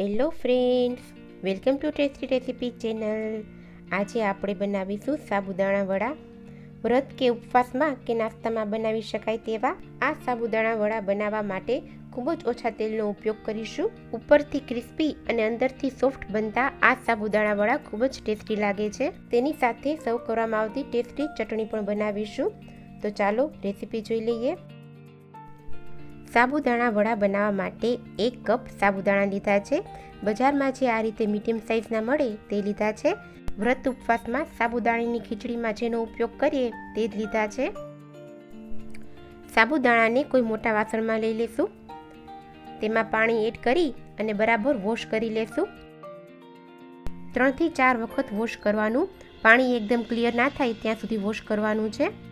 Hello friends welcome to tasty recipe channel આજે આપણે બનાવીશું સાબુદાણા વડા. વ્રત કે ઉપવાસમાં કે નાસ્તામાં બનાવી શકાય તેવા આ સાબુદાણા વડા બનાવવા માટે ખૂબ જ ઓછા તેલનો ઉપયોગ કરીશું. ઉપરથી ક્રિસ્પી અને અંદરથી સોફ્ટ બનતા આ સાબુદાણા વડા ખૂબ જ ટેસ્ટી લાગે છે. તેની સાથે સર્વ કરવામાં આવતી ટેસ્ટી ચટણી પણ બનાવીશું. તો ચાલો રેસીપી જોઈ લઈએ. સાબુદાણા વડા બનાવવા માટે એક કપ સાબુદાણા લીધા છે. બજારમાં જે આ રીતે મીડિયમ સાઇઝના મળે તે લીધા છે. વ્રત ઉપવાસમાં સાબુદાણાની ખીચડીમાં જેનો ઉપયોગ કરીએ તે જ લીધા છે. સાબુદાણાને કોઈ મોટા વાસણમાં લઈ લેશું. તેમાં પાણી એડ કરી અને બરાબર વોશ કરી લેશું. ત્રણથી ચાર વખત વોશ કરવાનું. પાણી એકદમ ક્લિયર ના થાય ત્યાં સુધી વોશ કરવાનું છે.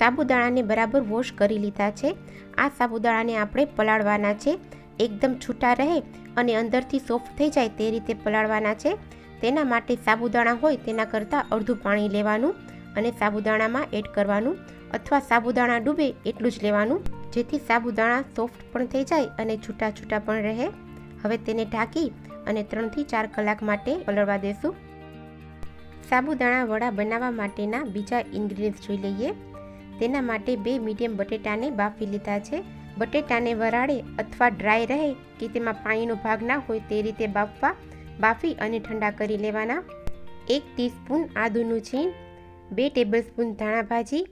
સાબુદાણાને બરાબર વોશ કરી લીધા છે. આ સાબુદાણાને આપણે પલાળવાના છે. એકદમ છૂટા રહે અને અંદરથી સોફ્ટ થઈ જાય તે રીતે પલાળવાના છે. તેના માટે સાબુદાણા હોય તેના કરતાં અડધું પાણી લેવાનું અને સાબુદાણામાં એડ કરવાનું અથવા સાબુદાણા ડૂબે એટલું જ લેવાનું. જેથી સાબુદાણા સોફ્ટ પણ થઈ જાય અને છૂટા છૂટા પણ રહે. હવે તેને ઢાંકી અને ત્રણથી ચાર કલાક માટે પલળવા દેશું. સાબુદાણા વડા બનાવવા માટેના બીજા ઇન્ગ્રીડિયન્ટ્સ જોઈ લઈએ. તેના માટે બે મીડિયમ બટેટાને બાફી લીધા છે. બટેટાને વરાળે અથવા ડ્રાય રહે કે તેમાં પાણીનો ભાગ ના હોય તે રીતે બાફવા, બાફી અને ઠંડા કરી લેવાના. એક ટીસ્પૂન આદુનું છીણ, બે ટેબલસ્પૂન ધાણા ભાજી,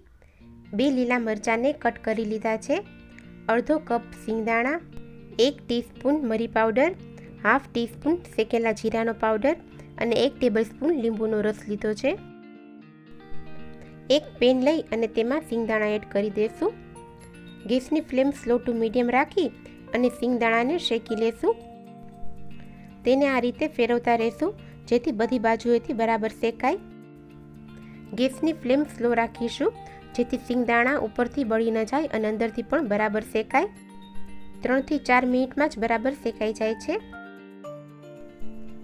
બે લીલા મરચાંને કટ કરી લીધા છે. અડધો કપ સિંગદાણા, એક ટીસ્પૂન મરી પાવડર, હાફ ટીસ્પૂન શેકેલા જીરાનો પાવડર અને એક ટેબલસ્પૂન લીંબુનો રસ લીધો છે. એક પેન લઈ અને તેમાં સિંગદાણા એડ કરી દઈશું ગેસની ફ્લેમ સ્લો ટુ મીડિયમ રાખી અને સિંગદાણાને શેકી લેશું. તેને આ રીતે ફેરવતા રહેશું, જેથી બધી બાજુએથી બરાબર શેકાય. ગેસની ફ્લેમ સ્લો રાખીશું, જેથી સિંગદાણા ઉપરથી બળી ન જાય અને અંદરથી પણ બરાબર શેકાય. ત્રણથી ચાર મિનિટમાં જ બરાબર શેકાઈ જાય છે.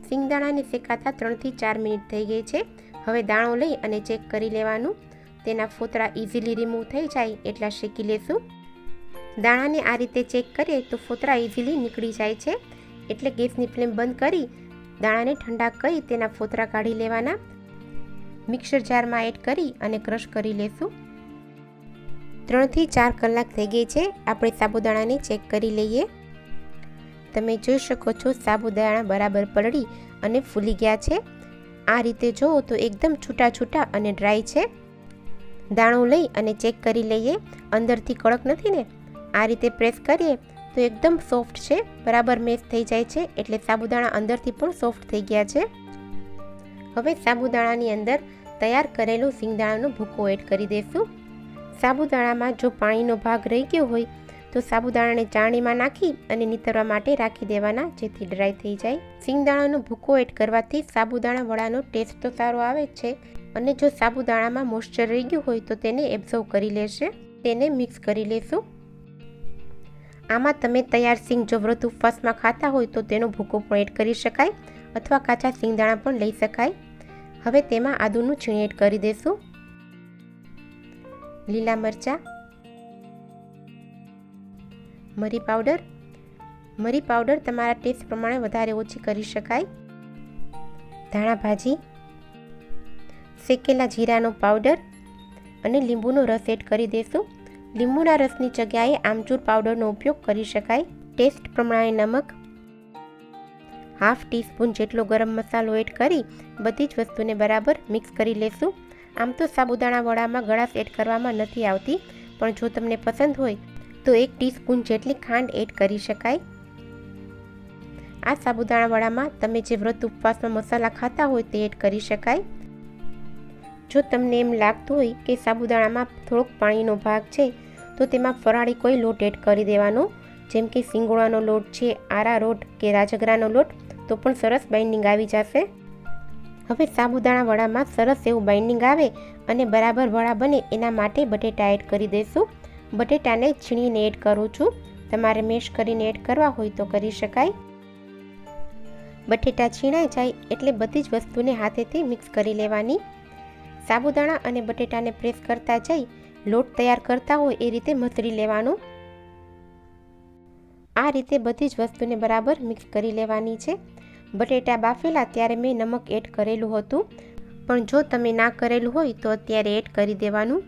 સિંગદાણાને શેકાતા ત્રણથી ચાર મિનિટ થઈ ગઈ છે. હવે દાણો લઈ અને ચેક કરી લેવાનું. તેના ફોતરા ઇઝીલી રિમૂવ થઈ જાય એટલા શેકી લેશું. દાણાને આ રીતે ચેક કરીએ તો ફોતરા ઇઝીલી નીકળી જાય છે. એટલે ગેસની ફ્લેમ બંધ કરી દાણાને ઠંડા કરી તેના ફોતરા કાઢી લેવાના. મિક્સર જારમાં એડ કરી અને ક્રશ કરી લેશું. ત્રણથી ચાર કલાક થઈ ગઈ છે. આપણે સાબુદાણાને ચેક કરી લઈએ. તમે જોઈ શકો છો સાબુદાણા બરાબર પલળી અને ફૂલી ગયા છે. આ રીતે જુઓ તો એકદમ છૂટા છૂટા અને ડ્રાય છે. દાણું લઈ અને ચેક કરી લઈએ. અંદરથી કડક નથી ને? આ રીતે પ્રેસ કરીએ તો એકદમ સોફ્ટ છે. બરાબર મેશ થઈ જાય છે. એટલે સાબુદાણા અંદરથી પણ સોફ્ટ થઈ ગયા છે. હવે સાબુદાણાની અંદર તૈયાર કરેલું સિંગદાણાનો ભૂકો એડ કરી દઈશું. સાબુદાણામાં જો પાણીનો ભાગ રહી ગયો હોય તો સાબુદાણાને ચાણીમાં નાખી અને નીતરવા માટે રાખી દેવાના જેથી ડ્રાય થઈ જાય. સિંગદાણાનો ભૂકો એડ કરવાથી સાબુદાણા વડાનો ટેસ્ટ તો સારો આવે જ છે. અને જો સાબુદાણામાં મોઇશ્ચર રહી ગયું હોય તો તેને એબ્ઝર્વ કરી લેશે. તેને મિક્સ કરી લેશું. આમાં તમે તૈયાર સિંગ જો વ્રત ઉપવાસમાં ખાતા હોય તો તેનો ભૂકો પણ એડ કરી શકાય અથવા કાચા સિંગદાણા પણ લઈ શકાય. હવે તેમાં આદુનું છીણ એડ કરી દેશું. લીલા મરચાં, મરી પાવડર. મરી પાવડર તમારા ટેસ્ટ પ્રમાણે વધારે ઓછી કરી શકાય. ધાણા ભાજી શેકેલા જીરાનો પાવડર અને લીંબુનો રસ એડ કરી દઈશું લીંબુના રસની જગ્યાએ આમચૂર પાવડરનો ઉપયોગ કરી શકાય. ટેસ્ટ પ્રમાણે નમક, હાફ ટીસ્પૂન જેટલો ગરમ મસાલો એડ કરી બધી જ વસ્તુને બરાબર મિક્સ કરી લેશું. આમ તો સાબુદાણા વડામાં ગળાશ એડ કરવામાં નથી આવતી, પણ જો તમને પસંદ હોય તો એક ટીસ્પૂન જેટલી ખાંડ એડ કરી શકાય. આ સાબુદાણા વડામાં તમે જે વ્રત ઉપવાસમાં મસાલા ખાતા હોય તે એડ કરી શકાય. જો તમને એમ લાગતું હોય કે સાબુદાણામાં થોડોક પાણીનો ભાગ છે, તો તેમાં ફરાળી કોઈ લોટ એડ કરી દેવાનો. જેમ કે સિંગોળાનો લોટ છે, આરા રોટ કે રાજગરાનો લોટ, તો પણ સરસ બાઇન્ડિંગ આવી જશે. હવે સાબુદાણા વડામાં સરસ એવું બાઇન્ડિંગ આવે અને બરાબર વડા બને એના માટે બટેટા એડ કરી દઈશું. બટેટાને છીણીને એડ કરું છું. તમારે મેશ કરીને એડ કરવા હોય તો કરી શકાય. બટેટા છીણાઈ જાય એટલે બધી જ વસ્તુને હાથેથી મિક્સ કરી લેવાની. સાબુદાણા અને બટેટાને પ્રેસ કરતા જઈ લોટ તૈયાર કરતા હોય એ રીતે મસળી લેવાનું. આ રીતે બધી જ વસ્તુને બરાબર મિક્સ કરી લેવાની છે. બટેટા બાફેલા ત્યારે મેં નમક એડ કરેલું હતું, પણ જો તમે ના કરેલું હોય તો અત્યારે એડ કરી દેવાનું.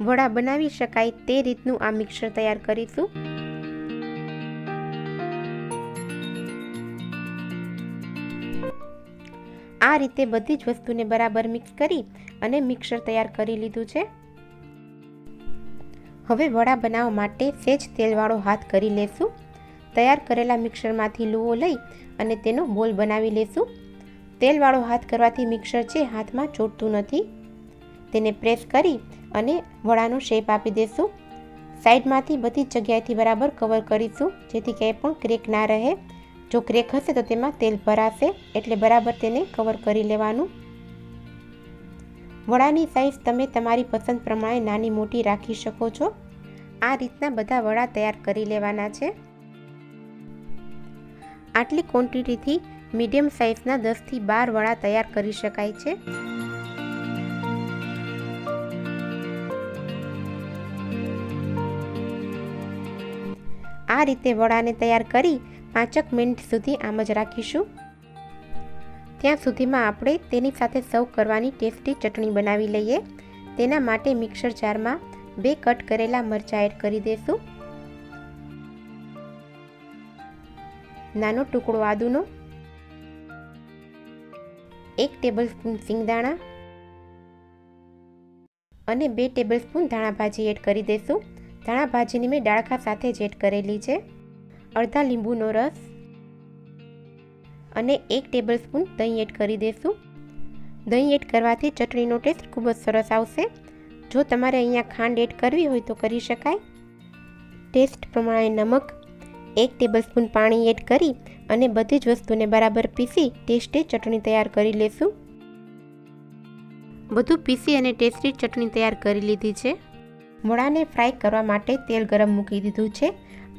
વડા બનાવી શકાય તે રીતનું આ મિક્સર તૈયાર કરીશું. આ રીતે બધી જ વસ્તુને બરાબર મિક્સ કરી અને મિક્સર તૈયાર કરી લીધું છે. હવે વડા બનાવવા માટે સેજ તેલવાળો હાથ કરી લેશું. તૈયાર કરેલા મિક્સરમાંથી લુઓ લઈ અને તેનો બોલ બનાવી લેશું. તેલવાળો હાથ કરવાથી મિક્સર છે, હાથમાં ચોટતું નથી. તેને પ્રેસ કરી અને વડાનો શેપ આપી દેશું. સાઈડમાંથી બધી જ જગ્યાએથી બરાબર કવર કરીશું, જેથી ક્યાંય પણ ક્રેક ના રહે. જો ક્રેક હશે તો તેમાં તેલ ભરાશે એટલે બરાબર તેને કવર કરી લેવાનું. વડાની સાઇઝ તમે તમારી પસંદ પ્રમાણે નાની મોટી રાખી શકો છો. આ રીતના બધા વડા તૈયાર કરી લેવાના છે. આટલી ક્વોન્ટિટીથી મીડિયમ સાઇઝના દસથી બાર વડા તૈયાર કરી શકાય છે. આ રીતે વડાને તૈયાર કરી પાંચક મિનિટ સુધી આમ જ રાખીશું. ત્યાં સુધીમાં આપણે તેની સાથે સર્વ કરવાની ટેસ્ટી ચટણી બનાવી લઈએ. તેના માટે મિક્સર જારમાં બે કટ કરેલા મરચાં એડ કરી દઈશું નાનો ટુકડો આદુનો, એક ટેબલ સ્પૂન સિંગદાણા અને બે ટેબલ સ્પૂન ધાણા ભાજી એડ કરી દઈશું ધાણા ભાજીની મેં ડાળખા સાથે જ એડ કરેલી છે. અડધા લીંબુનો રસ અને એક ટેબલ સ્પૂન દહીં એડ કરી દઈશું દહીં એડ કરવાથી ચટણીનો ટેસ્ટ ખૂબ જ સરસ આવશે. જો તમારે અહીંયા ખાંડ એડ કરવી હોય તો કરી શકાય. ટેસ્ટ પ્રમાણે નમક, એક ટેબલ સ્પૂન પાણી એડ કરી અને બધી જ વસ્તુને બરાબર પીસી ટેસ્ટી ચટણી તૈયાર કરી લેશું. બધું પીસી અને ટેસ્ટી ચટણી તૈયાર કરી લીધી છે. મોળાને ફ્રાય કરવા માટે તેલ ગરમ મૂકી દીધું છે.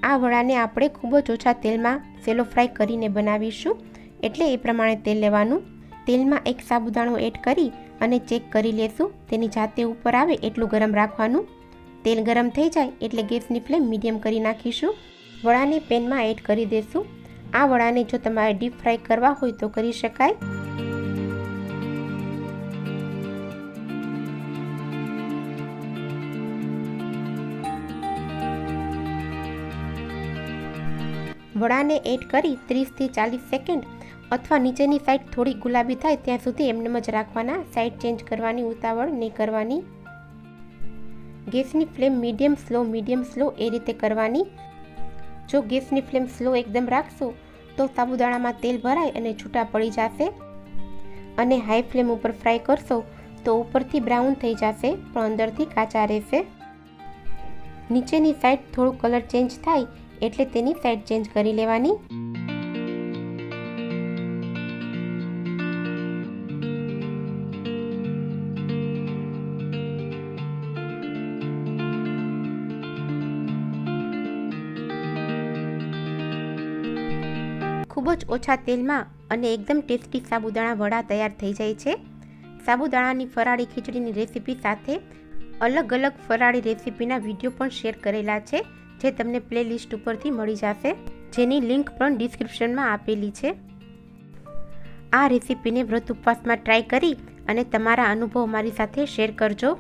આ વડાને આપણે ખૂબ જ ઓછા તેલમાં સેલો ફ્રાય કરીને બનાવીશું. એટલે એ પ્રમાણે તેલ લેવાનું. તેલમાં એક સાબુદાણો એડ કરી અને ચેક કરી લેશું. તેની જાતે ઉપર આવે એટલું ગરમ રાખવાનું. તેલ ગરમ થઈ જાય એટલે ગેસની ફ્લેમ મીડિયમ કરી નાખીશું. વડાને પેનમાં એડ કરી દેશું. આ વડાને જો તમારે ડીપ ફ્રાય કરવા હોય તો કરી શકાય. વડાને એડ કરી ત્રીસથી ચાલીસ સેકન્ડ અથવા નીચેની સાઈડ થોડી ગુલાબી થાય ત્યાં સુધી એમને જ રાખવાના. સાઈડ ચેન્જ કરવાની ઉતાવળ નહીં કરવાની. ગેસની flame medium slow medium slow એ રીતે કરવાની. જો ગેસની ફ્લેમ સ્લો એકદમ રાખશો તો સાબુદાણામાં તેલ ભરાય અને છૂટા પડી જશે. અને હાઈ ફ્લેમ ઉપર ફ્રાય કરશો તો ઉપરથી બ્રાઉન થઈ જશે, પણ અંદરથી કાચા રહેશે. નીચેની સાઈડ થોડું કલર ચેન્જ થાય એટલે તેની ફેટ ચેન્જ કરી લેવાની. ખૂબ જ ઓછા તેલમાં અને એકદમ ટેસ્ટી સાબુદાણા વડા તૈયાર થઈ જાય છે. સાબુદાણાની ફરાળી ખીચડીની રેસીપી સાથે અલગ અલગ ફરાળી રેસીપીના વીડિયો પણ શેર કરેલા છે. જે તમને પ્લેલિસ્ટ ઉપરથી મળી જશે, જેની લિંક પણ ડિસ્ક્રિપ્શનમાં આપેલી છે. આ રેસીપીને વ્રત ઉપવાસમાં ટ્રાય કરી અને તમારા અનુભવ મારી સાથે શેર કરજો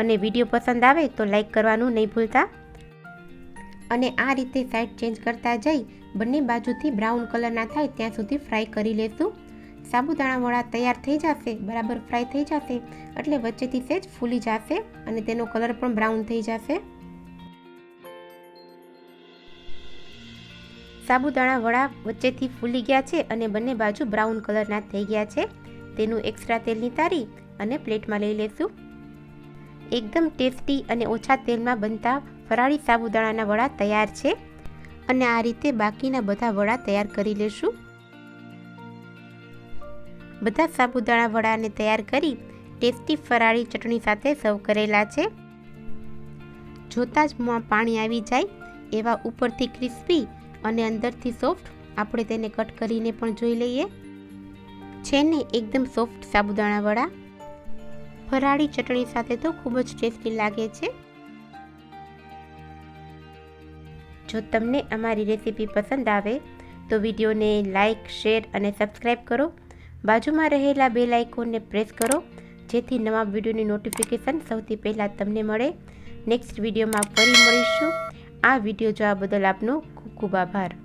અને વીડિયો પસંદ આવે તો લાઈક કરવાનું નહીં ભૂલતા. અને આ રીતે સાઈડ ચેન્જ કરતા જઈ બંને બાજુથી બ્રાઉન કલરના થાય ત્યાં સુધી ફ્રાય કરી લેશું. સાબુદાણા વડા તૈયાર થઈ જશે, બરાબર ફ્રાય થઈ જશે, એટલે વચ્ચેથી સેજ ફૂલી જશે અને તેનો કલર પણ બ્રાઉન થઈ જશે. સાબુદાણા વડા વચ્ચેથી ફૂલી ગયા છે અને બંને બાજુ બ્રાઉન કલરના થઈ ગયા છે. તેનું એક્સ્ટ્રા તેલની તારી અને પ્લેટમાં લઈ લેશું. એકદમ ટેસ્ટી અને ઓછા તેલમાં બનતા ફરાળી સાબુદાણાના વડા તૈયાર છે. અને આ રીતે બાકીના બધા વડા તૈયાર કરી લેશું. બધા સાબુદાણા વડાને તૈયાર કરી ટેસ્ટી ફરાળી ચટણી સાથે સર્વ કરેલા છે. જોતાં જ મોં પાણી આવી જાય એવા ઉપરથી ક્રિસ્પી અને અંદરથી સોફ્ટ આપણે તેને કટ કરીને પણ જોઈ લઈએ. છે ને એકદમ સોફ્ટ સાબુદાણા વડા ફરાળી ચટણી સાથે તો ખૂબ જ ટેસ્ટી લાગે છે. જો તમને અમારી રેસીપી પસંદ આવે તો વિડીયોને લાઇક શેર અને સબસ્ક્રાઈબ કરો. બાજુમાં રહેલા બે લાઇકોને પ્રેસ કરો, જેથી નવા વિડીયોની નોટિફિકેશન સૌથી પહેલાં તમને મળે. નેક્સ્ટ વિડીયોમાં ફરી મળીશું. આ વીડિયો જોવા બદલ આપનો ખૂબ આભાર.